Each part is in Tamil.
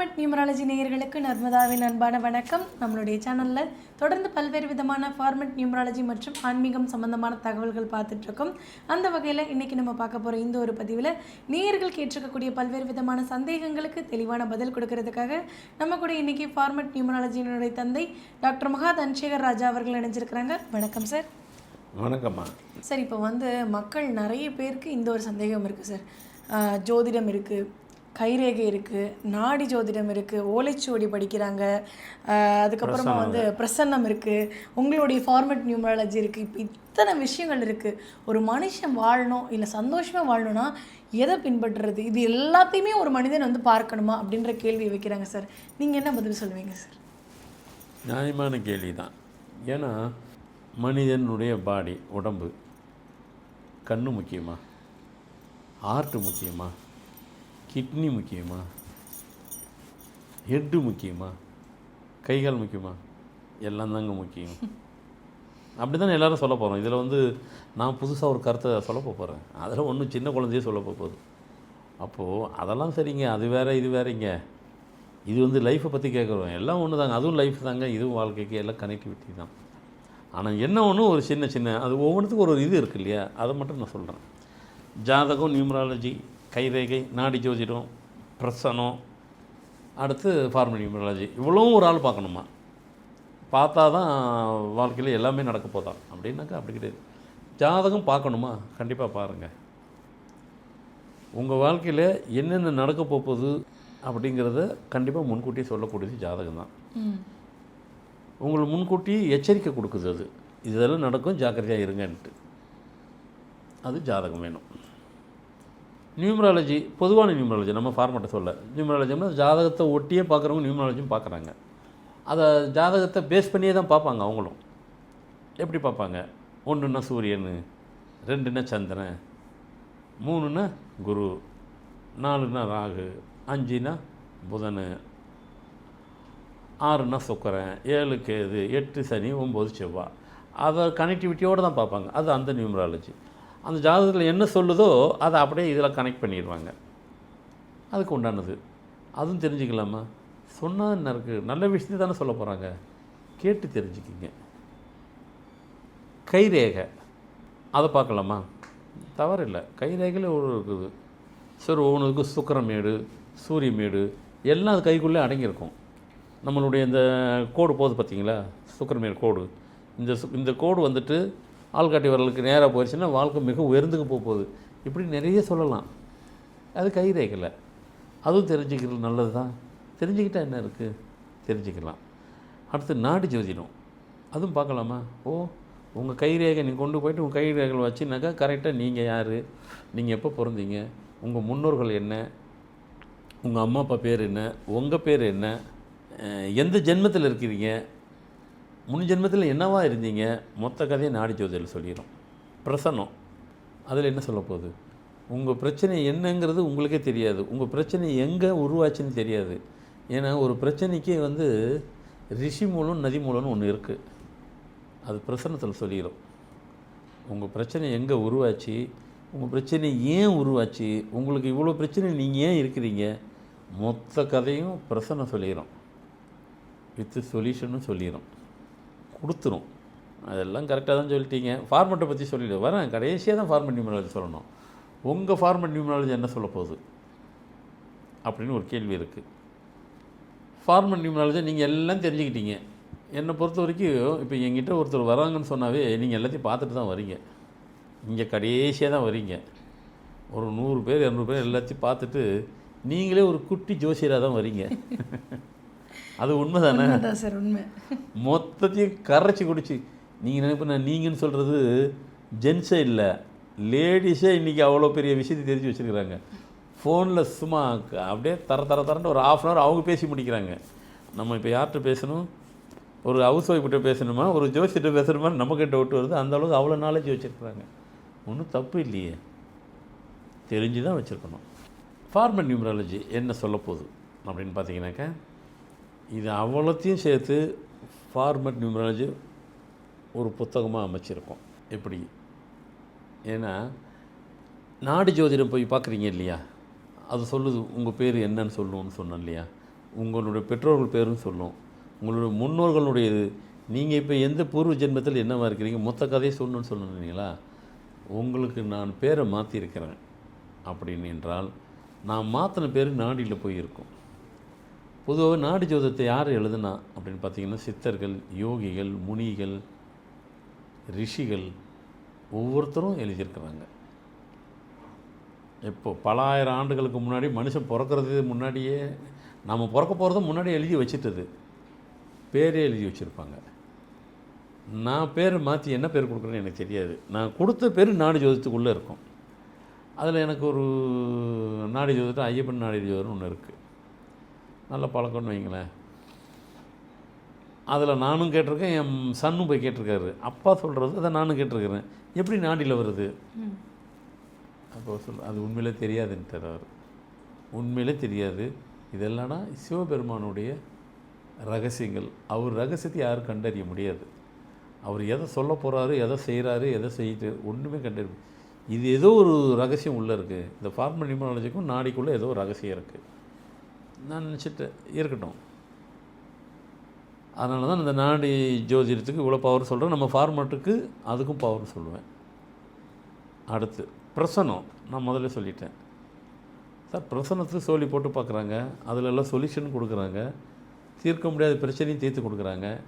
ஃபார்மட் நியூமராலஜி நேயர்களுக்கு நர்மதாவின் அன்பான வணக்கம். நம்மளுடைய சேனலில் தொடர்ந்து பல்வேறு விதமான ஃபார்மட் நியூமராலஜி மற்றும் ஆன்மீகம் சம்பந்தமான தகவல்கள் பார்த்துட்டு இருக்கோம். அந்த வகையில் இன்னைக்கு நம்ம பார்க்க போகிற இந்த ஒரு பதிவில் நேயர்கள் கேட்டிருக்கக்கூடிய பல்வேறு விதமான சந்தேகங்களுக்கு தெளிவான பதில் கொடுக்கறதுக்காக நம்ம கூட இன்னைக்கு ஃபார்மட் நியூமராலஜியினுடைய தந்தை டாக்டர் மகா தன்சேகர் ராஜா அவர்கள் இணைஞ்சிருக்கிறாங்க. வணக்கம் சார் வணக்கம்மா. சார் இப்போ வந்து மக்கள் நிறைய பேருக்கு இந்த ஒரு சந்தேகம் இருக்குது சார் ஜோதிடம் இருக்குது கைரேகை இருக்குது நாடி ஜோதிடம் இருக்குது ஓலைச்சுவடி படிக்கிறாங்க. அதுக்கப்புறமா வந்து பிரசன்னம் இருக்குது உங்களுடைய ஃபார்மட் நியூமராலஜி இருக்குது இப்போ இத்தனை விஷயங்கள் இருக்குது ஒரு மனுஷன் வாழணும் இல்லை சந்தோஷமாக வாழணும்னா எதை பின்பற்றுறது? இது எல்லாத்தையுமே ஒரு மனிதன் வந்து பார்க்கணுமா? அப்படின்ற கேள்வி வைக்கிறாங்க சார். நீங்கள் என்ன பதில் சொல்லுவீங்க சார்? நியாயமான கேள்வி தான் ஏன்னா மனிதனுடைய பாடி உடம்பு கண்ணு முக்கியமா? ஹார்ட்டு முக்கியமா? கிட்னி முக்கியமா? ஹெட்டு முக்கியமா? கைகால் முக்கியமா? எல்லாம் தாங்க முக்கியம். அப்படி தானே எல்லாரும் சொல்ல போகிறோம் இதில் வந்து நான் புதுசாக ஒரு கருத்தை சொல்ல போகிறேன் அதில் ஒன்றும் சின்ன குழந்தையே சொல்ல போகுது. அப்போது அதெல்லாம் சரிங்க. அது வேற இது வேறுங்க. இது வந்து லைஃப்பை பற்றி கேட்குறோம் எல்லாம் ஒன்று தாங்க அதுவும் லைஃப் தாங்க. இதுவும் வாழ்க்கைக்கு எல்லாம் கனெக்டிவிட்டி தான். ஆனால் என்ன ஒன்று ஒரு சின்ன சின்ன அது ஒவ்வொன்றுத்துக்கும் ஒரு ஒரு இது இருக்குது இல்லையா? அதை மட்டும் நான் சொல்கிறேன் ஜாதகம் நியூமராலஜி கைரேகை நாடி ஜோதிடம் பிரசனம் அடுத்து ஃபார்மல் நியூமராலஜி இவ்வளவும் ஒரு ஆள் பார்க்கணுமா? பார்த்தா தான் வாழ்க்கையில் எல்லாமே நடக்க போதான் அப்படின்னாக்கா அப்படி கிடையாது. ஜாதகம் பார்க்கணுமா? கண்டிப்பாக பாருங்கள் உங்கள் வாழ்க்கையில் என்னென்ன நடக்க போகுது அப்படிங்கிறத கண்டிப்பாக முன்கூட்டியே சொல்லக்கூடியது ஜாதகம் தான். ம். உங்களை முன்கூட்டி எச்சரிக்கை கொடுக்குது அது. இதெல்லாம் நடக்கும் ஜாக்கிரதையாக இருங்கன்ட்டு. அது ஜாதகம் வேணும். நியூமராலஜி பொதுவான நியூமராலஜி நம்ம ஃபார்மேட்டை சொல்ல நியூமராலஜினா ஜாதகத்தை ஒட்டியே பார்க்குறவங்க நியூமராலஜியும் பார்க்குறாங்க. அதை ஜாதகத்தை பேஸ் பண்ணியே தான் பார்ப்பாங்க அவங்களும். எப்படி பார்ப்பாங்க? ஒன்றுன்னா சூரியன் ரெண்டுன்னா சந்திரன் மூணுன்னா குரு நாலுன்னா ராகு அஞ்சுனா புதன் ஆறுனா சுக்கரன் ஏழு கேது எட்டு சனி ஒம்பது செவ்வாய். அதை கனெக்டிவிட்டியோடு தான் பார்ப்பாங்க. அது அந்த நியூமராலஜி அந்த ஜாதகத்தில் என்ன சொல்லுதோ அதை அப்படியே இதில் கனெக்ட் பண்ணிடுவாங்க. அதுக்கு உண்டானது. அதுவும் தெரிஞ்சுக்கலாமா? சொன்னால் என்ன இருக்குது நல்ல விஷயத்தை தானே சொல்ல போகிறாங்க கேட்டு தெரிஞ்சுக்கிங்க. கைரேகை அதை பார்க்கலாமா? தவறில்லை. கைரேகையில் ஒரு இருக்குது. சரி ஒவ்வொன்றுக்கு சுக்கரமேடு சூரியமேடு எல்லாம் அது கைக்குள்ளே அடங்கியிருக்கும். நம்மளுடைய இந்த கோடு போகுது பார்த்தீங்களா? சுக்கரமேடு கோடு. இந்த சு இந்த கோடு வந்துட்டு ஆள்காட்டி வரலுக்கு நேராக போயிடுச்சுன்னா வாழ்க்கை மிக உயர்ந்துக்கு போக போகுது இப்படி நிறைய சொல்லலாம். அது கைரேகையில் அதுவும் தெரிஞ்சுக்கிறது நல்லது தான் தெரிஞ்சுக்கிட்டால் என்ன இருக்குது தெரிஞ்சுக்கலாம். அடுத்து நாடு ஜோதிடம். அதுவும் பார்க்கலாமா? ஓ உங்கள் கைரேகை நீங்கள் கொண்டு போயிட்டு உங்கள் கைரேகைகள் வச்சுனாக்கா கரெக்டாக நீங்கள் யார்? நீங்கள் எப்போ பிறந்தீங்க? உங்கள் முன்னோர்கள் என்ன? உங்கள் அம்மா அப்பா பேர் என்ன? உங்கள் பேர் என்ன? எந்த ஜென்மத்தில் இருக்கிறீங்க? முன் ஜென்மத்தில் என்னவா இருந்தீங்க? மொத்த கதையை நாடி ஜோதியில் சொல்லிடும் பிரசன்னம். அதில் என்ன சொல்ல போகுது? உங்கள் பிரச்சனை என்னங்கிறது உங்களுக்கே தெரியாது. உங்கள் பிரச்சனை எங்கே உருவாச்சுன்னு தெரியாது. ஏன்னா ஒரு பிரச்சனைக்கே வந்து ரிஷி மூலம் நதி மூலம்னு ஒன்று இருக்குது அது பிரசன்னத்தில் சொல்லிடும் உங்கள் பிரச்சனை எங்கே உருவாச்சு? உங்கள் பிரச்சனை ஏன் உருவாச்சு? உங்களுக்கு இவ்வளோ பிரச்சனை நீங்கள் ஏன் இருக்கிறீங்க? மொத்த கதையும் பிரசன்னம் சொல்லிடும் வித்து சொல்யூஷனும் சொல்லிடும் கொடுத்துரும். அதெல்லாம் கரெக்டாக தான் சொல்லிட்டீங்க. ஃபார்மெட்டை பற்றி சொல்லிடு. வரேன். கடைசியாக தான் ஃபார்மெட் நியூமராலஜி சொல்லணும். உங்கள் ஃபார்மெட் நியூமராலஜி என்ன சொல்ல போகுது? அப்படின்னு ஒரு கேள்வி இருக்குது ஃபார்மெட் நியூமராலஜி நீங்கள் எல்லாம் தெரிஞ்சுக்கிட்டீங்க. என்னை பொறுத்த வரைக்கும் இப்போ எங்கிட்ட ஒருத்தர் வராங்கன்னு சொன்னாவே நீங்கள் எல்லாத்தையும் பார்த்துட்டு தான் வரீங்க. இங்கே கடைசியாக தான் வரீங்க. ஒரு நூறு பேர் இரநூறு பேர் எல்லாத்தையும் பார்த்துட்டு நீங்களே ஒரு குட்டி ஜோசியராக தான் வரீங்க. அது உண்மை தானே சார் உண்மை. மொத்தத்தையும் கரைச்சி குடிச்சு. நீங்கள் நினைப்பு நான் நீங்கன்னு சொல்கிறது ஜென்ஸே இல்லை. லேடிஸே இன்றைக்கி அவ்வளோ பெரிய விஷயத்தை தெரிஞ்சு வச்சுருக்கிறாங்க. ஃபோனில் சும்மா அப்படியே தர தர தரன்ட்டு ஒரு ஆஃப் அன் ஹவர் அவங்க பேசி முடிக்கிறாங்க. நம்ம இப்போ யார்கிட்ட பேசணும்? ஒரு ஹவுஸ் ஒய்ஃப்கிட்ட பேசணுமா? ஒரு ஜோசியிட்ட பேசணுமா? நம்மக்கிட்ட விட்டு வருது. அந்த அளவுக்கு அவ்வளோ நாலேஜ் வச்சுருக்குறாங்க. ஒன்றும் தப்பு இல்லையே. தெரிஞ்சு தான் வச்சுருக்கணும். ஃபார்மல் நியூமராலஜி என்ன சொல்ல போகுது அப்படின்னு பார்த்தீங்கன்னாக்கா இது அவ்வளோத்தையும் சேர்த்து ஃபார்மட் நியூமராலஜி ஒரு புத்தகமாக அமைச்சிருக்கோம். எப்படி? ஏன்னா நாடி ஜோதிடம் போய் பார்க்குறீங்க இல்லையா? அது சொல்லுது உங்கள் பேர் என்னன்னு சொல்லணும்னு சொன்னேன் இல்லையா? உங்களுடைய பெற்றோர்கள் பேரும் சொல்லும். உங்களுடைய முன்னோர்களுடைய இது. நீங்கள் இப்போ எந்த பூர்வ ஜென்மத்தில் என்னவா இருக்கிறீங்க? மொத்த கதையை சொல்லணும்னு சொன்னீங்களா உங்களுக்கு நான் பேரை மாற்றிருக்கிறேன் அப்படின்னு என்றால் நான் மாற்றின பேர் நாடியில் போய் இருக்கும் பொதுவாக நாடு ஜோதத்தை யார் எழுதுனா? அப்படின்னு பார்த்தீங்கன்னா சித்தர்கள் யோகிகள் முனிகள் ரிஷிகள் ஒவ்வொருத்தரும் எழுதியிருக்கிறாங்க. இப்போ பல ஆயிரம் ஆண்டுகளுக்கு முன்னாடி மனுஷன் பிறக்கிறது முன்னாடியே நம்ம பிறக்க போகிறதும் முன்னாடியே எழுதி வச்சுட்டது. பேரே எழுதி வச்சுருப்பாங்க. நான் பேர் மாற்றி என்ன பேர் கொடுக்குறேன்னு எனக்கு தெரியாது. நான் கொடுத்த பேர் நாடு ஜோதத்துக்குள்ளே இருக்கும். அதில் எனக்கு ஒரு நாடி ஜோதிட்டு ஐயப்பன் நாடி ஜோதிடம் ஒன்று இருக்குது நல்ல பழக்கம்னு வைங்களேன். அதில் நானும் கேட்டிருக்கேன் என் சன்னும் போய் கேட்டிருக்காரு. அப்பா சொல்கிறது அதை நானும் கேட்டிருக்கிறேன். எப்படி நாடியில் வருது. அப்போ சொல் அது உண்மையிலே தெரியாதுன்ட்டார் அவர். உண்மையிலே தெரியாது. இதெல்லாம்னா சிவபெருமானுடைய ரகசியங்கள். அவர் ரகசியத்தை யாரும் கண்டறிய முடியாது. அவர் எதை சொல்ல போகிறாரு எதை செய்கிறாரு எதை செய்யிட்டு ஒன்றுமே கண்டறிய இது ஏதோ ஒரு ரகசியம் உள்ளே இருக்குது இந்த ஃபார்மல் நியூமராலஜிக்கும் நாடிக்குள்ளே ஏதோ ஒரு ரகசியம் இருக்குது நான் நினச்சிட்டு இருக்கட்டும். அதனால தான் இந்த நாடி ஜோதிடத்துக்கு இவ்வளோ பவர் சொல்கிறேன் நம்ம ஃபார்மேட்டுக்கு அதுக்கும் பவர் சொல்லுவேன். அடுத்து பிரசனம். நான் முதல்ல சொல்லிட்டேன். சார் பிரசனத்துக்கு சோழி போட்டு பார்க்குறாங்க. அதில் எல்லாம் சொல்யூஷன் கொடுக்குறாங்க. தீர்க்க முடியாத பிரச்சனையும் தீர்த்து கொடுக்குறாங்க.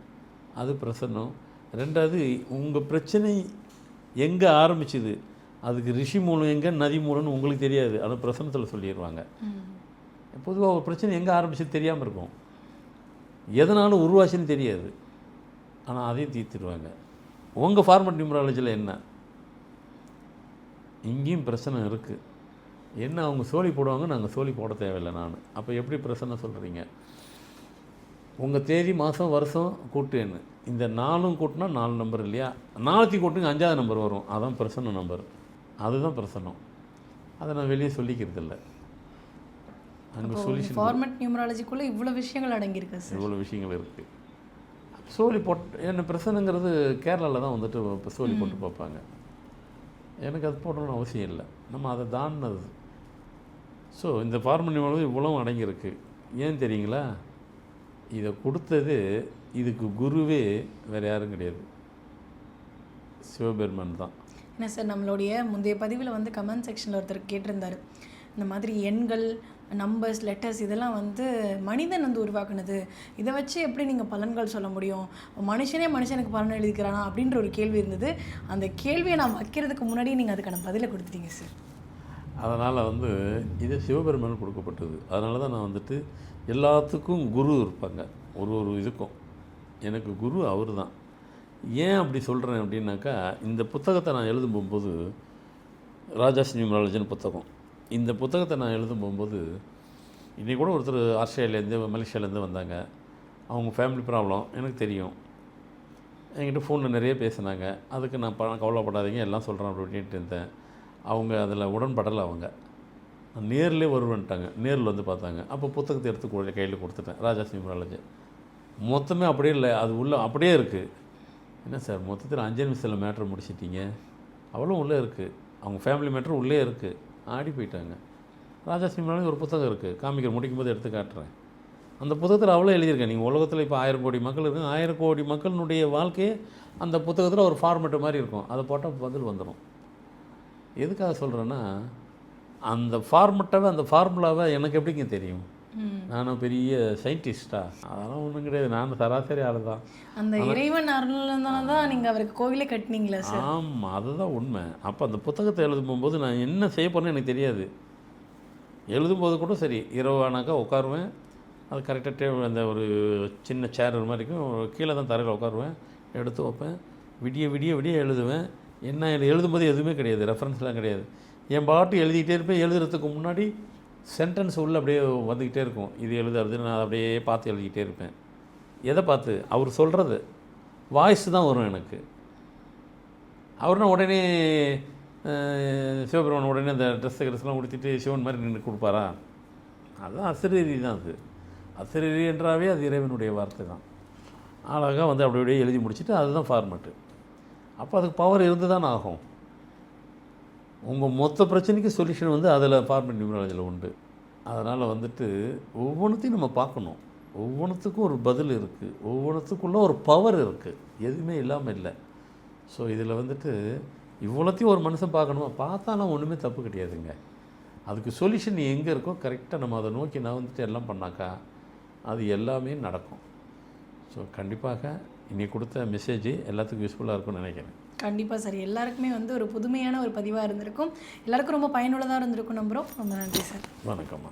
அது பிரசனம். ரெண்டாவது உங்கள் பிரச்சனை எங்கே ஆரம்பிச்சுது? அதுக்கு ரிஷி மூலம் எங்கே நதி மூலம்னு உங்களுக்கு தெரியாது. அது பிரசனத்தில் சொல்லிடுவாங்க. பொதுவாக ஒரு பிரச்சனை எங்கே ஆரம்பிச்சது தெரியாமல் இருக்கும். எதனாலும் உருவாச்சுன்னு தெரியாது. ஆனால் அதையும் தீர்த்துடுவாங்க உங்கள் ஃபார்மட் நியூமராலஜியில் என்ன? இங்கேயும் பிரச்சனை இருக்குது என்ன அவங்க சோழி போடுவாங்க நாங்கள் சோழி போட தேவையில்லை நான். அப்போ எப்படி பிரச்சனை சொல்கிறீங்க உங்கள் தேதி மாதம் வருஷம் கூட்டு என்ன இந்த நாலும் கூட்டினா நாலு நம்பர் இல்லையா? நாளைக்கு கூட்டுங்க அஞ்சாவது நம்பர் வரும். அதான் பிரசன்ன நம்பர் அதுதான் பிரசனம் அதை நான் வெளியே சொல்லிக்கிறது இல்லை சொல்யூஷன் ஃபார்மட் நியூமராலஜிக்குள்ள இவ்வளோ விஷயங்கள் அடங்கியிருக்கு சார் இவ்வளோ விஷயங்கள் இருக்குது சோலி போட் என்ன பிரச்சனைங்கிறது கேரளாவில் தான் வந்துட்டு இப்போ சோலி போட்டு பார்ப்பாங்க. எனக்கு அது போடணும்னு அவசியம் இல்லை. நம்ம அதை தாண்டினது. ஸோ இந்த ஃபார்மனி மூலம் இவ்வளோ அடங்கியிருக்கு. ஏன் தெரியுங்களா? இதை கொடுத்தது இதுக்கு குருவே வேறு யாரும் கிடையாது. சிவபெருமான் தான். என்ன சார் நம்மளுடைய முந்தைய பதிவில் வந்து கமெண்ட் செக்ஷனில் ஒருத்தர் கேட்டிருந்தாரு. இந்த மாதிரி எண்கள் நம்பர்ஸ் லெட்டர்ஸ் இதெல்லாம் வந்து மனிதன் வந்து உருவாக்குனது. இதை வச்சு எப்படி நீங்கள் பலன்கள் சொல்ல முடியும்? மனுஷனே மனுஷனுக்கு பலன் எழுதிக்கிறானா? அப்படின்ற ஒரு கேள்வி இருந்தது. அந்த கேள்வியை நான் வைக்கிறதுக்கு முன்னாடியே நீங்கள் அதுக்கான பதிலை கொடுத்துட்டீங்க சார் அதனால் வந்து இது சிவபெருமான் கொடுக்கப்பட்டது. அதனால தான் நான் வந்துட்டு எல்லாத்துக்கும் குரு இருப்பாங்க. ஒரு ஒரு இதுக்கும். எனக்கு குரு அவர் தான். ஏன் அப்படி சொல்கிறேன் அப்படின்னாக்கா இந்த புத்தகத்தை நான் எழுதும் போகும்போது ராஜாஸ் நியூமராலஜின்னு புத்தகம். இந்த புத்தகத்தை நான் எழுதும் போகும்போது இன்றைக்கி கூட ஒருத்தர் ஆஸ்திரேலியாலேருந்து மலேசியாலேருந்து வந்தாங்க. அவங்க ஃபேமிலி ப்ராப்ளம் எனக்கு தெரியும். என்கிட்ட ஃபோனில் நிறைய பேசினாங்க. அதுக்கு நான் ப கவலைப்படாதீங்க எல்லாம் சொல்கிறேன் அப்படின்ட்டு இருந்தேன். அவங்க அதில் உடன்படலை அவங்க. நான் நேர்லேயே வருவேன்ட்டாங்க. நேரில் வந்து பார்த்தாங்க. அப்போ புத்தகத்தை எடுத்து கையில் கொடுத்துட்டேன். ராஜா சிம்ராலஜி மொத்தமே அப்படியே இல்லை. அது உள்ளே அப்படியே இருக்குது என்ன சார் மொத்தத்தில் அஞ்சு நிமிஷத்தில் மேட்ரு முடிச்சிட்டீங்க? அவ்வளோ உள்ளே இருக்குது அவங்க ஃபேமிலி மேட்ரு உள்ளே இருக்குது ஆடி போயிட்டாங்க. ராஜா சிம்ராலஜி ஒரு புத்தகம் இருக்குது காமிக்கிற முடிக்கும் போது எடுத்து காட்டுறேன். அந்த புத்தகத்தில் அவ்வளோ எழுதியிருக்கேன். நீங்கள் உலகத்தில் இப்போ ஆயிரம் கோடி மக்கள் இருக்கு. ஆயிரம் கோடி மக்களினுடைய வாழ்க்கையே அந்த புத்தகத்தில் ஒரு ஃபார்மேட்டு மாதிரி இருக்கும். அதை போட்டால் பதில் வந்துடும் எதுக்காக சொல்கிறேன்னா அந்த ஃபார்மெட்டாவே அந்த ஃபார்முலாவை எனக்கு எப்படிங்க தெரியும்? நானும் பெரிய சயின்டிஸ்டா. அதெல்லாம் ஒன்றும் கிடையாது. நான் சராசரி ஆள் தான் அந்த இறைவன் அருள்னால தான் நீங்கள் அவருக்கு கோவிலே கட்டினீங்களா சார் ஆமாம் அதுதான் உண்மை. அப்போ அந்த புத்தகத்தை எழுதும் போகும்போது நான் என்ன செய்ய போகிறேன்னு எனக்கு தெரியாது. எழுதும்போது கூட சரி இரவு ஆனாக்கா உட்காருவேன். அது கரெக்டாக டேபிள் அந்த ஒரு சின்ன சேர் மாதிரி இருக்கும். கீழே தான் தரையில் உட்காருவேன். எடுத்து வைப்பேன். விடிய விடிய விடிய எழுதுவேன். என்ன எழு- எழுதும்போது எதுவுமே கிடையாது. ரெஃபரன்ஸ்லாம் கிடையாது. என் பாட்டு எழுதிக்கிட்டே இருப்பேன். எழுதுறதுக்கு முன்னாடி சென்டென்ஸ் உள்ள அப்படியே வந்துக்கிட்டே இருக்கும். இது எழுதுறது நான் அப்படியே பார்த்து எழுதிக்கிட்டே இருப்பேன். எதை பார்த்து? அவர் சொல்கிறது வாய்ஸ் தான் வரும் எனக்கு. அவர்னா உடனே சிவபெருமான் உடனே அந்த ட்ரெஸ்ஸு ட்ரெஸ்லாம் உடுத்திட்டு சிவன் மாதிரி நின்று கொடுப்பாரா? அதுதான் அசிரீரி தான் அது. அசிரீரி என்றாவே அது இறைவனுடைய வார்த்தை தான். அழகாக வந்து அப்படி அப்படியே எழுதி முடிச்சுட்டு அதுதான் ஃபார்மேட்டு அப்போ அதுக்கு பவர் இருந்து தான் ஆகும். உங்கள் மொத்த பிரச்சனைக்கு சொல்யூஷன் வந்து அதில் ஃபார்மேட் நியூமராலஜியில் உண்டு. அதனால் வந்துட்டு ஒவ்வொன்றுத்தையும் நம்ம பார்க்கணும். ஒவ்வொன்றுத்துக்கும் ஒரு பதில் இருக்குது ஒவ்வொன்றுத்துக்குள்ளே ஒரு பவர் இருக்குது எதுவுமே இல்லாமல் இல்லை. ஸோ இதில் வந்துட்டு இவ்வளோத்தையும் ஒரு மனுஷன் பார்க்கணுமா? பார்த்தாலும் ஒன்றுமே தப்பு கிடையாதுங்க. அதுக்கு சொல்யூஷன் எங்கே இருக்கோ கரெக்டாக நம்ம அதை நோக்கி நான் வந்துட்டு எல்லாம் பண்ணாக்கா அது எல்லாமே நடக்கும். ஸோ கண்டிப்பாக நீ கொடுத்த மெசேஜ் எல்லாத்துக்கும் யூஸ்ஃபுல்லாக இருக்கும்னு நினைக்கிறேன். கண்டிப்பாக சார். எல்லாருக்குமே வந்து ஒரு புதுமையான ஒரு பதிவாக இருந்திருக்கும். எல்லாருக்கும் ரொம்ப பயனுள்ளதாக இருந்திருக்கும் நம்புகிறோம் ரொம்ப நன்றி சார். வணக்கம்மா.